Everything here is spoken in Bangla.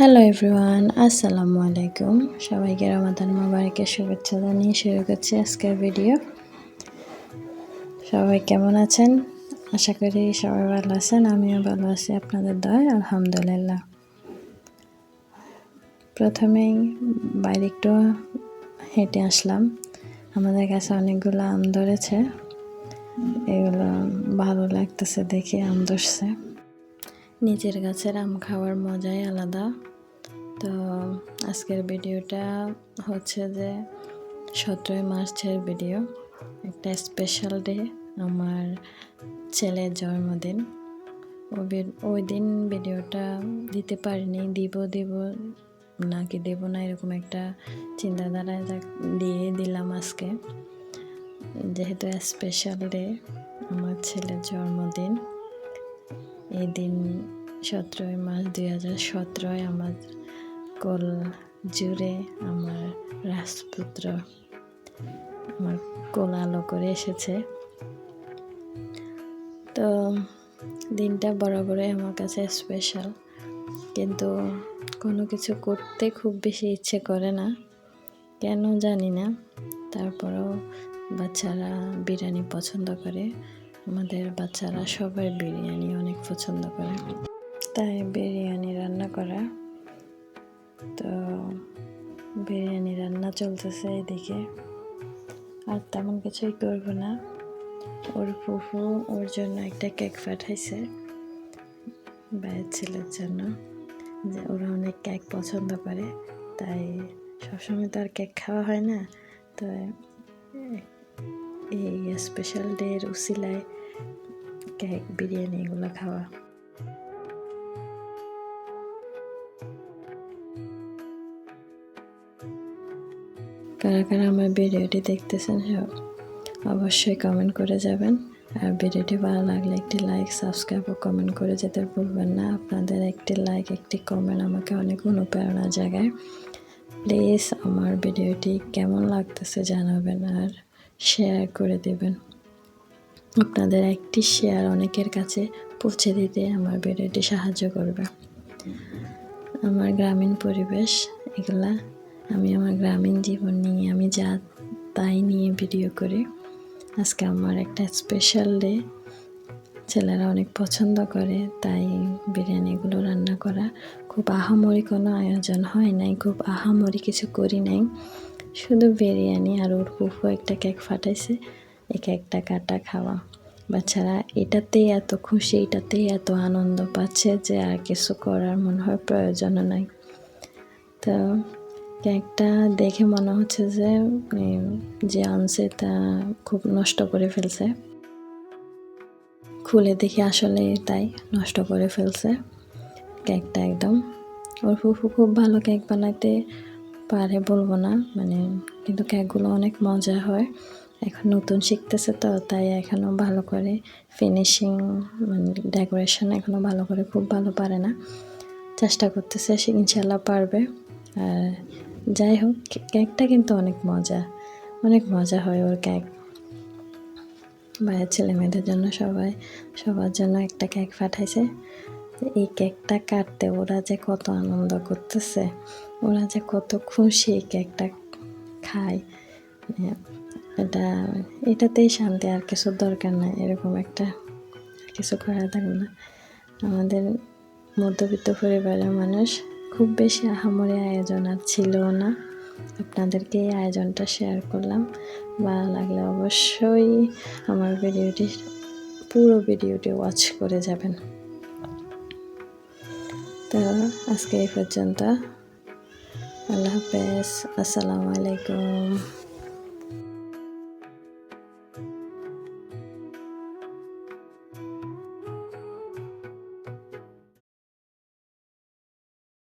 হ্যালো এভরিওয়ান আসসালামু আলাইকুম সবাইকে রমাদান মোবারকের শুভেচ্ছা জানিয়ে শুরু করছি আজকের ভিডিও সবাই কেমন আছেন? আশা করি সবাই ভালো আছেন। আমিও ভালো আছি। আপনাদের দয় আলহামদুলিল্লাহ। প্রথমেই বাইরে একটু হেঁটে আসলাম। আমাদের কাছে অনেকগুলো আম ধরেছে। এগুলো ভালো লাগতেছে দেখে, আম ধরছে। নিজের গাছের আম খাওয়ার মজাই আলাদা। তো আজকের ভিডিওটা হচ্ছে যে সতেরোই মার্চের ভিডিও। একটা স্পেশাল ডে আমার ছেলের জন্মদিন। ওই দিন ভিডিওটা দিতে পারিনি, দিব দিব, নাকি দেব না এরকম একটা চিন্তাধারায় দিয়ে দিলাম আজকে। যেহেতু স্পেশাল ডে আমার ছেলের জন্মদিন। এই দিন সতেরোই মার্চ দুই হাজার সতেরোয় আমার কল জুড়ে আমার রাজপুত্র আমার কোল আলো করে এসেছে। তো দিনটা বরাবরই আমার কাছে স্পেশাল কিন্তু কোনো কিছু করতে খুব বেশি ইচ্ছে করে না, কেন জানি না। তারপরেও বাচ্চারা বিরিয়ানি পছন্দ করে, আমাদের বাচ্চারা সবাই বিরিয়ানি অনেক পছন্দ করে। তাই বিরিয়ানি রান্না করা। তো বিরিয়ানি রান্না চলতেছে এদিকে। আর তেমন কিছুই করব না। ওর ফুফু ওর জন্য একটা কেক পাঠাইছে ভাইয়ের ছেলের জন্য। যে ওরা অনেক কেক পছন্দ করে, তাই সবসময় তো আর কেক খাওয়া হয় না। তো এই স্পেশাল ডের উসিলায় কেক, বিরিয়ানি এগুলো খাওয়া। কারা কারা আমার ভিডিওটি দেখতেছেন সব অবশ্যই কমেন্ট করে যাবেন। আর ভিডিওটি ভালো লাগলে একটি লাইক সাবস্ক্রাইব ও কমেন্ট করে যেতে ভুলবেন না। আপনাদের একটি লাইক একটি কমেন্ট আমাকে অনেক অনুপ্রেরণা জায়গায়। প্লিজ আমার ভিডিওটি কেমন লাগতেছে জানাবেন আর শেয়ার করে দেবেন। আপনাদের একটি শেয়ার অনেকের কাছে পৌঁছে দিতে আমার ভিডিওটি সাহায্য করবে। আমার গ্রামীণ পরিবেশ, এগুলা আমি আমার গ্রামীণ জীবন নিয়ে আমি যা তাই নিয়ে ভিডিও করি। আজকে আমার একটা স্পেশাল ডে ছেলেরা অনেক পছন্দ করে, তাই বিরিয়ানিগুলো রান্না করা। খুব আহামরি কোনো আয়োজন হয় নাই, খুব আহামরি কিছু করি নাই। শুধু বিরিয়ানি আর ওর ফুফু একটা কেক ফাটাইছে এই কেকটা কাটা খাওয়া। বাচ্চারা এটাতেই এত খুশি, এটাতেই এত আনন্দ পাচ্ছে যে আর কিছু করার মনে হয় প্রয়োজনও নাই। তো কেকটা দেখে মনে হচ্ছে যে যে আনছে তা খুব নষ্ট করে ফেলছে। খুলে দেখি আসলে তাই নষ্ট করে ফেলছে কেকটা একদম। ওর ফুফু খুব ভালো কেক বানাইতে পারে বলব না মানে কিন্তু কেকগুলো অনেক মজা হয়। এখন নতুন শিখতেছে তো, তাই এখনও ভালো করে ফিনিশিং মানে ডেকোরেশন এখনও ভালো করে খুব ভালো পারে না। চেষ্টা করতেছে, সে ইনশাল্লাহ পারবে। আর যাই হোক কেকটা কিন্তু অনেক মজা। অনেক মজা হয় ওর কেক ভাইয়ের ছেলে মেয়েদের জন্য সবাই, সবার জন্য একটা কেক পাঠাইছে। এই কেকটা কাটতে ওরা যে কত আনন্দ করতেছে, ওরা যে কত খুশি কেকটা খায়। এটা, এটাতেই শান্তি, আর কিছু দরকার নাই, এরকম একটা কিছু করা থাকবে না। আমাদের মধ্যবিত্ত পরিবারের মানুষ খুব বেশি আহামরি আয়োজন আর ছিল না। আপনাদেরকে এই আয়োজনটা শেয়ার করলাম। ভালো লাগলে অবশ্যই আমার ভিডিওটি, পুরো ভিডিওটি ওয়াচ করে যাবেন। তো আজকে এই পর্যন্ত। আল্লাহ হাফেজ। আসসালামু আলাইকুম।